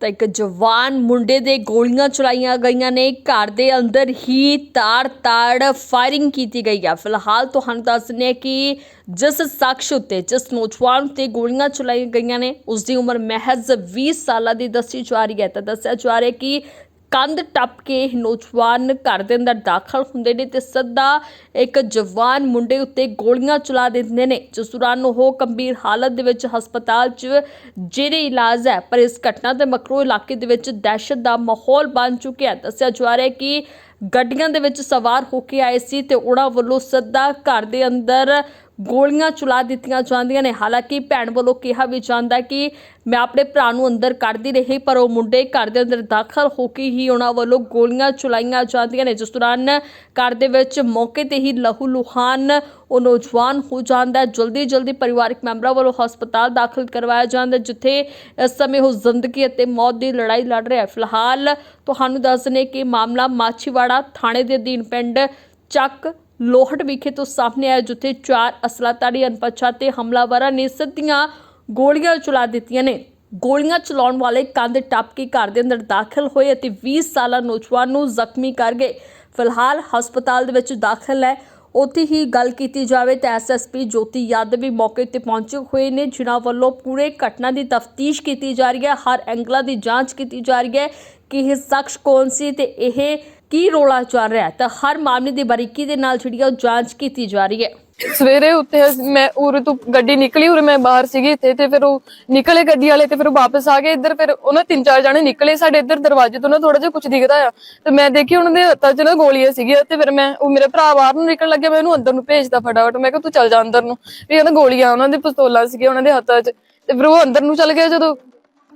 ਤਾਂ ਇੱਕ ਜਵਾਨ ਮੁੰਡੇ ਦੇ ਗੋਲੀਆਂ ਚਲਾਈਆਂ ਗਈਆਂ ਨੇ। ਘਰ ਦੇ ਅੰਦਰ ਹੀ ਤਾੜ-ਤਾੜ ਫਾਇਰਿੰਗ ਕੀਤੀ ਗਈ ਹੈ ਫਿਲਹਾਲ ਤੁਹਾਨੂੰ ਦੱਸ ਦਿੰਦੇ ਹਾਂ ਕਿ ਜਿਸ ਸ਼ਖਸ ਉੱਤੇ, ਜਿਸ ਨੌਜਵਾਨ ਉੱਤੇ ਗੋਲੀਆਂ ਚਲਾਈਆਂ ਗਈਆਂ ਨੇ ਉਸ ਦੀ ਉਮਰ ਮਹਿਜ਼ 20 ਸਾਲਾਂ ਦੀ ਦੱਸੀ ਜਾ ਰਹੀ ਹੈ। ਤਾਂ ਦੱਸਿਆ ਜਾ ਰਿਹਾ ਕਿ ਕੰਧ ਟੱਪ ਕੇ ਇਹ ਨੌਜਵਾਨ ਘਰ ਦੇ ਅੰਦਰ ਦਾਖਲ ਹੁੰਦੇ ਨੇ ਤੇ ਸੱਦਾ ਇੱਕ ਜਵਾਨ ਮੁੰਡੇ ਉੱਤੇ ਗੋਲੀਆਂ ਚਲਾ ਦਿੰਦੇ ਨੇ। ਜਿਸ ਦੌਰਾਨ ਉਹ ਗੰਭੀਰ ਹਾਲਤ ਦੇ ਵਿੱਚ ਹਸਪਤਾਲ 'ਚ ਜਿਹੜੇ ਇਲਾਜ ਹੈ, ਪਰ ਇਸ ਘਟਨਾ ਦੇ ਮਕਰੋ ਇਲਾਕੇ ਦੇ ਵਿੱਚ ਦਹਿਸ਼ਤ ਦਾ ਮਾਹੌਲ ਬਣ ਚੁੱਕਿਆ ਦੱਸਿਆ ਜਾ ਰਿਹਾ ਹੈ ਕਿ ਗੱਡੀਆਂ ਦੇ ਵਿੱਚ ਸਵਾਰ ਹੋ ਕੇ ਆਏ ਸੀ ਤੇ ਉਹਨਾਂ ਵੱਲੋਂ ਸੱਦਾ ਘਰ ਦੇ ਅੰਦਰ ਗੋਲੀਆਂ ਚਲਾ ਦਿੱਤੀਆਂ ਜਾਂਦੀਆਂ ਨੇ। ਹਾਲਾਂਕਿ ਭੈਣ ਵੱਲੋਂ ਕਿਹਾ ਵੀ ਜਾਂਦਾ ਕਿ ਮੈਂ ਆਪਣੇ ਭਰਾ ਨੂੰ ਅੰਦਰ ਕੱਢਦੀ ਰਹੀ, ਪਰ ਉਹ ਮੁੰਡੇ ਘਰ ਦੇ ਅੰਦਰ ਦਾਖਲ ਹੋ ਕੇ ਹੀ ਉਹਨਾਂ ਵੱਲੋਂ ਗੋਲੀਆਂ ਚਲਾਈਆਂ ਜਾਂਦੀਆਂ ਨੇ। ਜਿਸ ਦੌਰਾਨ ਘਰ ਦੇ ਵਿੱਚ ਮੌਕੇ ਤੇ ਹੀ ਲਹੂ ਲੁਹਾਨ ਉਹ ਨੌਜਵਾਨ ਹੋ ਜਾਂਦਾ ਹੈ। ਜਲਦੀ ਜਲਦੀ ਪਰਿਵਾਰਕ ਮੈਂਬਰਾਂ ਵੱਲੋਂ ਹਸਪਤਾਲ ਦਾਖਲ ਕਰਵਾਇਆ ਜਾਂਦਾ ਜਿੱਥੇ ਇਸ ਸਮੇਂ ਉਹ ਜ਼ਿੰਦਗੀ ਅਤੇ ਮੌਤ ਦੀ ਲੜਾਈ ਲੜ ਰਿਹਾ ਹੈ। ਫਿਲਹਾਲ ਤੁਹਾਨੂੰ ਦੱਸ ਦਨੇ ਕਿ ਮਾਮਲਾ ਮਾਛੀਵਾੜਾ ਥਾਣੇ ਦੇ ਅਧੀਨ ਪਿੰਡ ਚੱਕ ਲੋਹਟ ਵਿਖੇ ਤੋਂ ਸਾਹਮਣੇ ਆਇਆ ਜਿੱਥੇ ਚਾਰ ਅਸਲਾਤਾਰੀ ਅਣਪਛਾਤੇ ਹਮਲਾਵਰਾਂ ਨੇ ਸਿੱਧੀਆਂ ਗੋਲੀਆਂ ਚਲਾ ਦਿੱਤੀਆਂ ਨੇ। ਗੋਲੀਆਂ ਚਲਾਉਣ ਵਾਲੇ ਕੰਧ ਟੱਪ ਕੇ ਘਰ ਦੇ ਅੰਦਰ ਦਾਖਲ ਹੋਏ ਅਤੇ 20 ਸਾਲਾ ਨੌਜਵਾਨ ਨੂੰ ਜ਼ਖਮੀ ਕਰ ਗਏ। ਫਿਲਹਾਲ ਹਸਪਤਾਲ ਦੇ ਵਿੱਚ ਦਾਖਲ ਹੈ। ਉੱਥੇ ਹੀ ਗੱਲ ਕੀਤੀ ਜਾਵੇ ਤਾਂ ਐਸਐਸਪੀ ਜੋਤੀ ਯਾਦਵ ਵੀ ਮੌਕੇ ਤੇ ਪਹੁੰਚੇ ਹੋਏ ਨੇ, ਜਿਨ੍ਹਾਂ ਵੱਲੋਂ ਪੂਰੇ ਘਟਨਾ ਦੀ ਤਫਤੀਸ਼ ਕੀਤੀ ਜਾ ਰਹੀ ਹੈ। ਹਰ ਐਂਗਲਾਂ ਦੀ ਜਾਂਚ ਕੀਤੀ ਜਾ ਰਹੀ ਹੈ ਕਿ ਇਹ ਸ਼ਖਸ ਕੌਣ ਸੀ ਤੇ ਇਹ ਕੀ ਰੋਲਾ ਚੱਲ ਰਿਹਾ ਤਾਂ ਹਰ ਮਾਮਲੇ ਦੀ ਬਾਰੀਕੀ ਦੇ ਨਾਲ ਜਿਹੜੀ ਉਹ ਜਾਂਚ ਕੀਤੀ ਜਾ ਰਹੀ ਹੈ। ਸਵੇਰੇ ਉੱਤੇ ਮੈਂ ਉਰੇ ਤੋਂ ਗੱਡੀ ਨਿਕਲੀ, ਉਰੇ ਮੈਂ ਬਾਹਰ ਸੀਗੀ, ਇੱਥੇ ਤੇ ਫਿਰ ਉਹ ਨਿਕਲੇ ਗੱਡੀ ਵਾਲੇ ਤੇ ਫਿਰ ਵਾਪਸ ਆ ਗਏ। ਇੱਧਰ ਫਿਰ ਉਹਨਾਂ ਤਿੰਨ ਚਾਰ ਜਾਣੇ ਨਿਕਲੇ ਸਾਡੇ ਇੱਧਰ ਦਰਵਾਜ਼ੇ ਤੋਂ ਨਾ ਥੋੜਾ ਜਿਹਾ ਕੁਝ ਦਿਖਦਾ ਆ। ਤੇ ਮੈਂ ਦੇਖੀ ਉਹਨਾਂ ਦੇ ਹੱਥਾਂ 'ਚ ਨਾ ਗੋਲੀਆਂ ਸੀਗੀਆਂ ਤੇ ਫਿਰ ਮੈਂ ਉਹ ਮੇਰਾ ਭਰਾ ਬਾਹਰ ਨੂੰ ਨਿਕਲਣ ਲੱਗਿਆ, ਮੈਂ ਉਹਨੂੰ ਅੰਦਰ ਨੂੰ ਭੇਜਦਾ ਫਟਾਫਟ। ਮੈਂ ਕਿਹਾ, ਤੂੰ ਚੱਲ ਜਾ ਅੰਦਰ ਨੂੰ। ਵੀ ਉਹਨਾਂ ਗੋਲੀਆਂ ਉਹਨਾਂ ਦੇ ਪਿਸਤੌਲਾਂ ਸੀਗੀਆਂ ਉਹਨਾਂ ਦੇ ਹੱਥਾਂ 'ਚ। ਤੇ ਫਿਰ ਉਹ ਅੰਦਰ ਨੂੰ ਚੱਲ ਗਿਆ ਜਦੋਂ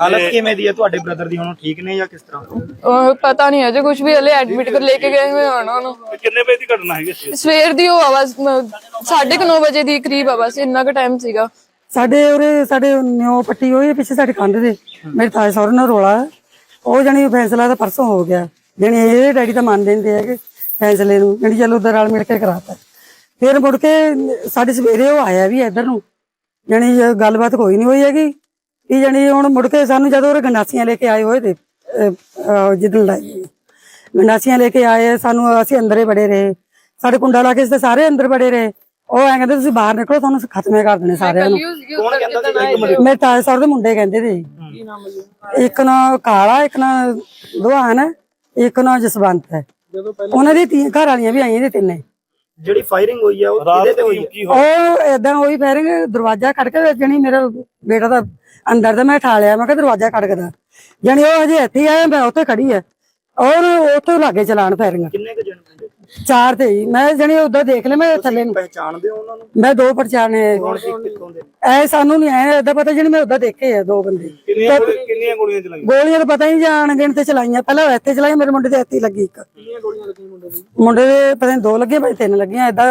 ਹਾਲਤ ਕਿਵੇਂ ਦੀ ਹੈ? ਤੁਹਾਡੇ ਬ੍ਰਦਰ ਦੀ ਹੁਣ ਠੀਕ ਨੇ ਜਾਂ ਕਿਸ ਤਰ੍ਹਾਂ? ਉਹ ਪਤਾ ਨਹੀਂ ਅਜੇ ਕੁਝ ਵੀ ਹਲੇ ਐਡਮਿਟ ਕਰ ਲੈ ਕੇ ਗਏ ਹੋਏ ਹਨ ਉਹਨੂੰ। ਤੇ ਕਿੰਨੇ ਵਜੇ ਦੀ ਘਟਨਾ ਹੈਗੀ ਸੀ? ਸਵੇਰ ਦੀ ਉਹ ਆਵਾਜ਼ 9:30 ਵਜੇ ਦੀ ਕਰੀਬ ਆ ਬਸ ਇੰਨਾ ਕੁ ਟਾਈਮ ਸੀਗਾ। ਸਾਡੇ ਉਰੇ ਸਾਡੇ ਨਿਓ ਪੱਟੀ ਹੋਈ ਹੈ ਪਿੱਛੇ ਸਾਡੇ ਕੰਧ ਦੇ। ਮੇਰੇ ਤਾਏ ਸਹੁਰੇ ਨਾਲ ਰੋਲਾ ਹੈ। ਉਹ ਜਣੀ ਫੈਸਲਾ ਤਾਂ ਪਰਸੋਂ ਹੋ ਗਿਆ। ਜਣੀ ਇਹ ਡੈਡੀ ਤਾਂ ਮੰਨ ਦਿੰਦੇ ਹੈਗੇ ਫੈਸਲੇ ਨੂੰ। ਜਣੀ ਚਲੋ ਉਧਰ ਨਾਲ ਮਿਲ ਕੇ ਕਰਾਤਾ। ਫਿਰ ਮੁੜ ਕੇ ਸਾਡੇ ਸਵੇਰੇ ਉਹ ਆਇਆ ਵੀ ਇੱਧਰ ਨੂੰ। ਜਣੀ ਗੱਲਬਾਤ ਕੋਈ ਨਹੀਂ ਹੋਈ ਹੈਗੀ। ਇਹ ਜਣੀ ਹੁਣ ਮੁੜ ਕੇ ਸਾਨੂੰ ਜਦੋਂ ਉਹ ਗੰਡਾਸੀਆਂ ਲੈ ਕੇ ਆਏ ਹੋਏ ਤੇ ਜਿੱਦਣ ਲਾਈ ਗੰਡਾਸੀਆਂ ਲੈ ਕੇ ਆਏ ਸਾਨੂੰ ਅਸੀਂ ਅੰਦਰੇ ਬੜੇ ਰਹੇ। ਸਾਡੇ ਕੁੰਡਾ ਲਾ ਕੇ ਅਸੀਂ ਸਾਰੇ ਅੰਦਰ ਬੜੇ ਰਹੇ। ਉਹ ਐਂ ਕਹਿੰਦੇ ਤੁਸੀਂ ਬਾਹਰ ਨਿਕਲੋ ਤੁਹਾਨੂੰ ਖਤਮੇ ਕਰ ਦੇਣੇ ਸਾਰਿਆਂ ਨੂੰ। ਸੀ ਮੇਰੇ ਤਾਏ ਸਰ ਦੇ ਮੁੰਡੇ ਕਹਿੰਦੇ ਤੇ ਇੱਕ ਨਾ ਕਾਲਾ ਇੱਕ ਨਾ ਦੁਹਾਨ ਹੈ, ਇੱਕ ਨਾ ਜਸਵੰਤ। ਹੈ ਉਹਨਾਂ ਦੀ ਤੀ ਘਰ ਵਾਲੀਆਂ ਵੀ ਆਈਆਂ ਨੇ ਤਿੰਨੇ। ਜਿਹੜੀ ਫਾਇਰਿੰਗ ਹੋਈ ਆ ਉਹ ਕਿਹਦੇ ਤੇ ਹੋਈ ਹੋਇਆ ਉਹ ਏਦਾਂ ਹੋਈ ਫੈਰਿੰਗ ਦਰਵਾਜ਼ਾ ਖੜ ਕੇ ਜਣੀ ਮੇਰਾ ਬੇਟਾ ਦਾ ਅੰਦਰ ਦਾ ਮੈਂ ਠਾ ਲਿਆ ਮੈਂ ਕਿਹਾ ਦਰਵਾਜ਼ਾ ਖੜਕਦਾ ਜਣੀ ਉਹ ਅਜੇ ਇੱਥੇ ਹੀ ਆਇਆ ਮੈਂ ਉੱਥੇ ਖੜੀ ਆ। ਔਰ ਉੱਥੇ ਲਾਗੇ ਚਲਾਣ ਫੈਰਿੰਗ ਕਿੰਨੇ ਕੁ ਜਣ ਚਾਰ ਤੇ ਹੀ ਮੈਂ ਜਣੀ ਉਧਰ ਦੇਖ ਲਿਆ ਮੈਂ ਥੱਲੇ ਨੂੰ। ਪਹਿਚਾਣਦੇ ਹੋ ਉਹਨਾਂ ਨੂੰ? ਮੈਂ ਦੋ ਪਰਚਾਣੇ ਕੌਣ ਸੀ ਕਿੱਥੋਂ ਦੇ? ਐ ਸਾਨੂੰ ਨਹੀਂ ਐ ਏਦਾਂ ਪਤਾ ਜਣੀ ਮੈਂ ਉਦਾਂ ਦੇਖੇ ਆ ਦੋ ਬੰਦੇ। ਕਿੰਨੀਆਂ ਗੋਲੀਆਂ ਕਿੰਨੀਆਂ ਗੋਲੀਆਂ ਚਲਾਈਆਂ? ਗੋਲੀਆਂ ਤਾਂ ਪਤਾ ਨਹੀਂ ਜਾਣ ਗਿਣ ਤੇ ਚਲਾਈਆਂ। ਪਹਿਲਾਂ ਇੱਥੇ ਚਲਾਈ ਮੇਰੇ ਮੁੰਡੇ ਦੇ ਇੱਥੇ ਹੀ ਲੱਗੀ ਇੱਕ। ਕਿੰਨੀਆਂ ਗੋਲੀਆਂ ਲੱਗੀਆਂ ਮੁੰਡੇ ਦੀ ਮੁੰਡੇ ਦੇ ਪਤਾ ਨਹੀਂ ਦੋ ਲੱਗੀਆਂ ਭਾਈ ਤਿੰਨ ਲੱਗੀਆਂ ਏਦਾਂ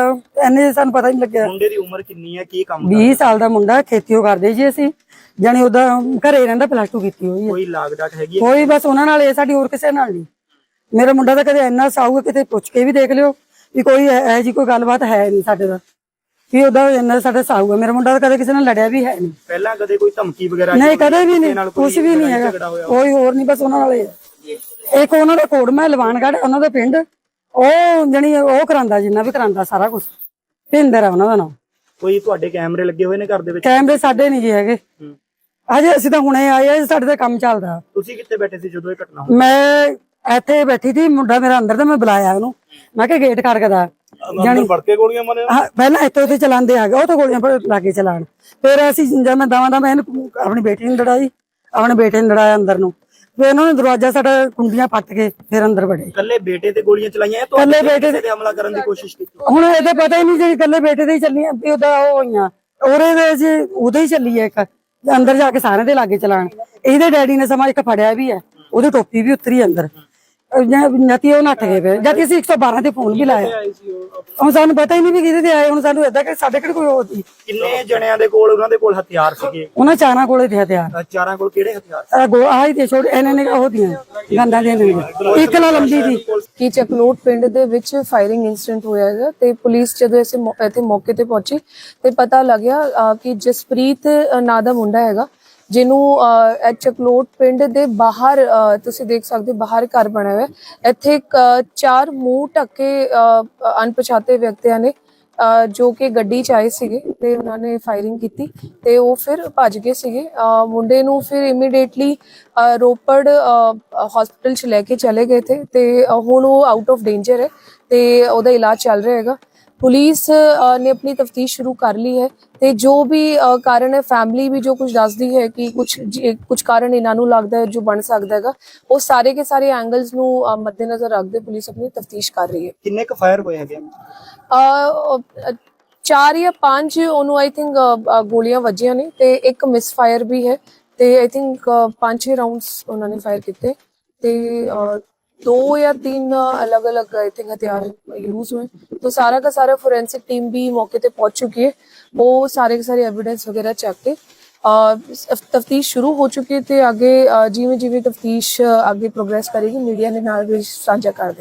ਐਨੇ ਸਾਨੂੰ ਪਤਾ ਨਹੀਂ ਲੱਗਿਆ। ਮੁੰਡੇ ਦੀ ਉਮਰ ਕਿੰਨੀ ਹੈ ਕੀ ਕੰਮ 20 ਸਾਲ ਦਾ ਮੁੰਡਾ ਖੇਤੀਓ ਕਰਦੇ ਜੀ ਅਸੀਂ। ਜਾਨੀ ਉਹਦਾ ਘਰੇ ਰਹਿੰਦਾ ਪਲੱਸ 2 ਕੀਤੀ ਹੋਈ ਹੈ ਕੋਈ ਲਾਗ ਡਾਕ ਹੈਗੀ ਹੈ ਕੋਈ ਬਸ ਉਹਨਾਂ ਨਾਲ ਇਹ ਸਾਡੀ ਹੋਰ ਕਿਸੇ ਨਾਲ ਨਹੀਂ ਮੇਰਾ ਮੁੰਡਾ ਤਾਂ ਕਦੇ ਇੰਨਾ ਸਾਊ ਹੈ, ਕਿਤੇ ਪੁੱਛ ਕੇ ਵੀ ਦੇਖ ਲਿਓ ਵੀ ਕੋਈ ਇਹ ਜੀ ਕੋਈ ਗੱਲਬਾਤ ਹੈ ਨਹੀਂ ਸਾਡੇ ਦਾ ਵੀ ਉਹਦਾ ਇੰਨਾ ਸਾਡਾ ਸਾਊ ਹੈ ਮੇਰਾ ਮੁੰਡਾ ਤਾਂ ਕਦੇ ਕਿਸੇ ਨਾਲ ਲੜਿਆ ਵੀ ਹੈ ਨਹੀਂ। ਪਹਿਲਾਂ ਕਦੇ ਕੋਈ ਧਮਕੀ ਵਗੈਰਾ ਨਹੀਂ ਕਦੇ ਵੀ ਨਹੀਂ ਕੁਝ ਵੀ ਨਹੀਂ ਹੈਗਾ? ਕੋਈ ਹੋਰ ਨਹੀਂ ਬਸ ਉਹਨਾਂ ਨਾਲ ਹੀ ਹੈ। ਇੱਕ ਉਹਨਾਂ ਦਾ ਕੋੜ ਮੈਂ ਲਵਾਨਗੜ ਉਹਨਾਂ ਦਾ ਪਿੰਡ। ਉਹ ਜਣੀ ਉਹ ਕਰਾਂਦਾ ਜਿੰਨਾ ਵੀ ਕਰਾਂਦਾ ਸਾਰਾ ਕੁਝ ਭਿੰਦਰ ਆ ਉਹਨਾਂ ਦਾ ਨਾਮ। ਕੋਈ ਤੁਹਾਡੇ ਕੈਮਰੇ ਲੱਗੇ ਹੋਏ ਨੇ ਘਰ ਦੇ ਵਿੱਚ? ਕੈਮਰੇ ਸਾਡੇ ਨਹੀਂ ਜੀ ਹੈਗੇ। ਅਜੇ ਅਸੀਂ ਤਾਂ ਹੁਣੇ ਆਏ ਆ ਸਾਡੇ ਦਾ ਕੰਮ ਚੱਲਦਾ। ਤੁਸੀਂ ਕਿੱਥੇ ਬੈਠੇ ਸੀ ਜਦੋਂ ਇਹ ਘਟਨਾ ਹੋਈ? ਮੈਂ ਇੱਥੇ ਬੈਠੀ ਸੀ ਮੁੰਡਾ ਮੇਰਾ ਅੰਦਰ ਤੇ ਮੈਂ ਬੁਲਾਇਆ ਉਹਨੂੰ। ਮੈਂ ਕਿਹਾ ਗੇਟ ਖੜਕਦਾ ਅੰਦਰ ਵੜ ਕੇ ਗੋਲੀਆਂ ਮਾਰੀਆਂ? ਹਾਂ, ਪਹਿਲਾਂ ਇੱਥੇ ਉੱਥੇ ਚਲਾਉਂਦੇ ਆ ਗਏ ਉਹ ਤਾਂ ਗੋਲੀਆਂ ਪਰ ਲਾਗੇ ਚਲਾਣ ਫਿਰ ਅਸੀਂ ਜਦ ਮੈਂ ਦਵਾਂ ਦਾ ਮੈਂ ਇਹਨੂੰ ਆਪਣੀ ਬੇਟੀ ਨੂੰ ਲੜਾਈ ਆਪਣੇ ਬੇਟੇ ਨੂੰ ਲੜਾਇਆ ਅੰਦਰ ਨੂੰ। ਫਿਰ ਉਹਨਾਂ ਨੇ ਦਰਵਾਜ਼ਾ ਸਾਡਾ ਕੁੰਡੀਆਂ ਪੱਟ ਕੇ ਫਿਰ ਅੰਦਰ ਵੜੇ। ਇਕੱਲੇ ਬੇਟੇ ਤੇ ਗੋਲੀਆਂ ਚਲਾਈਆਂ ਜਾਂ ਇਕੱਲੇ ਤੁਹਾਡੇ ਬੇਟੇ ਕਿਸੇ ਤੇ ਹਮਲਾ ਕਰਨ ਦੀ ਕੋਸ਼ਿਸ਼ ਕੀਤੀ? ਹੁਣ ਇਹ ਤਾਂ ਪਤਾ ਹੀ ਨਹੀਂ ਜਿਹੜੀ ਇਕੱਲੇ ਬੇਟੇ ਦੇ ਹੀ ਚੱਲੀਆਂ ਵੀ ਉਹਦਾ ਉਹ ਹੋਈਆਂ। ਉਹਦੇ ਦੇ ਜੀ ਉਹਦੇ ਹੀ ਚੱਲੀ ਹੈ ਇੱਕ ਅੰਦਰ ਜਾ ਕੇ ਸਾਰਿਆਂ ਦੇ ਲਾਗੇ ਚਲਾਣ ਇਹਦੇ ਡੈਡੀ ਨੇ ਸਮਾਂ ਇੱਕ ਫੜਿਆ ਵੀ ਹੈ ਉਹਦੀ ਟੋਪੀ ਵੀ ਉਤਰੀ ਅੰਦਰ। ਨਤੀ ਉਹ ਨੱਠ ਗਏ ਫਿਰ। ਜਦ ਕਿ ਅਸੀਂ 112 ਤੇ ਫੋਨ ਵੀ ਲਾਇਆ। ਹੁਣ ਸਾਨੂੰ ਪਤਾ ਹੀ ਨਹੀਂ ਵੀ ਕਿਹਦੇ ਤੇ ਆਏ ਹੁਣ ਸਾਨੂੰ ਏਦਾਂ ਕਿ ਸਾਡੇ ਕਿਹੜੇ ਕੋਈ ਹੋਰ ਸੀ। ਕਿੰਨੇ ਜਣਿਆਂ ਦੇ ਕੋਲ ਉਹਨਾਂ ਦੇ ਕੋਲ ਹਥਿਆਰ ਸੀਗੇ? ਉਹਨਾਂ ਚਾਰਾਂ ਕੋਲੇ ਤੇ ਹਥਿਆਰ। ਅਹ ਚਾਰਾਂ ਕੋਲ ਕਿਹੜੇ ਹਥਿਆਰ? ਆ ਗੋ ਆਹੀ ਤੇ ਛੋੜ ਇਹਨਾਂ ਨੇ ਉਹ ਦੀਆਂ ਗੰਦਾਂ ਦੀਆਂ ਨੇ ਇੱਕ ਨਾਲ ਲੰਬੀ ਦੀ। ਕਿ ਚਕਲੋਟ ਪਿੰਡ ਦੇ ਵਿੱਚ ਫਾਇਰਿੰਗ ਇਨਸੀਡੈਂਟ ਹੋਇਆ ਹੈਗਾ ਤੇ ਪੁਲਿਸ ਜਦੋਂ ਇਸੇ ਇੱਥੇ ਮੌਕੇ ਤੇ ਪਹੁੰਚੀ ਤੇ ਪਤਾ ਲੱਗਿਆ ਕਿ ਜਸਪ੍ਰੀਤ ਨਾਂ ਦਾ ਮੁੰਡਾ ਹੈਗਾ ਜਿਹਨੂੰ ਚਕਲੋਟ ਪਿੰਡ ਦੇ ਬਾਹਰ ਤੁਸੀਂ ਦੇਖ ਸਕਦੇ ਹੋ, ਬਾਹਰ ਘਰ ਬਣਿਆ ਹੋਇਆ। ਇੱਥੇ ਇੱਕ, ਚਾਰ ਮੂੰਹ ਢੱਕੇ ਅਣਪਛਾਤੇ ਵਿਅਕਤੀਆਂ ਨੇ ਜੋ ਕਿ ਗੱਡੀ ਚ ਆਏ ਸੀਗੇ ਤੇ ਉਹਨਾਂ ਨੇ ਫਾਇਰਿੰਗ ਕੀਤੀ ਤੇ ਉਹ ਫਿਰ ਭੱਜ ਗਏ ਸੀਗੇ। ਮੁੰਡੇ ਨੂੰ ਫਿਰ ਇਮੀਡੀਏਟਲੀ ਰੋਪੜ ਹਸਪੀਟਲ ਚ ਲੈ ਕੇ ਚਲੇ ਗਏ ਥੇ ਤੇ ਹੁਣ ਉਹ ਆਊਟ ਆਫ ਡੇਂਜਰ ਹੈ ਤੇ ਉਹਦਾ ਇਲਾਜ ਚੱਲ ਰਿਹਾ ਹੈਗਾ। ਪੁਲਿਸ ਨੇ ਆਪਣੀ ਤਫਤੀਸ਼ ਸ਼ੁਰੂ ਕਰ ਲਈ ਹੈ ਤੇ ਜੋ ਵੀ ਕਾਰਨ ਹੈ ਫੈਮਿਲੀ ਵੀ ਜੋ ਕੁਝ ਦੱਸਦੀ ਹੈ ਕਿ ਕੁਝ ਕੁਝ ਕਾਰਨ ਇਹਨਾਂ ਨੂੰ ਲੱਗਦਾ ਹੈ ਜੋ ਬਣ ਸਕਦਾ ਹੈਗਾ ਉਹ ਸਾਰੇ ਕੇ ਸਾਰੇ ਐਂਗਲਸ ਨੂੰ ਮੱਦੇਨਜ਼ਰ ਰੱਖਦੇ ਪੁਲਿਸ ਆਪਣੀ ਤਫਤੀਸ਼ ਕਰ ਰਹੀ ਹੈ। ਕਿੰਨੇ ਕੁ ਫਾਇਰ ਹੋਏ ਹੈਗੇ? ਅ, ਚਾਰ ਜਾਂ ਪੰਜ ਉਹਨੂੰ ਆਈ ਥਿੰਕ ਗੋਲੀਆਂ ਵੱਜੀਆਂ ਨੇ ਤੇ ਇੱਕ ਮਿਸ ਫਾਇਰ ਵੀ ਹੈ ਤੇ ਆਈ ਥਿੰਕ ਪੰਜ ਛੇ ਰਾਉਂਡਸ ਉਹਨਾਂ ਨੇ ਫਾਇਰ ਕੀਤੇ ਤੇ ਅ, ਦੋ ਜਾਂ ਤਿੰਨ अलग-अलग आई थिंक हथियार यूज हुए तो सारा का सारा फोरेंसिक टीम भी मौके पे पहुंच चुकी है वो सारे के सारे एविडेंस वगैरह चेक के ਤਫਤੀਸ਼ ਸ਼ੁਰੂ ਹੋ ਚੁੱਕੀ ਹੈ ਤੇ ਅੱਗੇ ਅ, ਜਿਵੇਂ ਜਿਵੇਂ ਤਫਤੀਸ਼ ਅੱਗੇ ਪ੍ਰੋਗਰੈਸ ਕਰੇਗੀ ਮੀਡੀਆ ਦੇ ਨਾਲ ਵੀ ਸਾਂਝਾ ਕਰ ਦੇ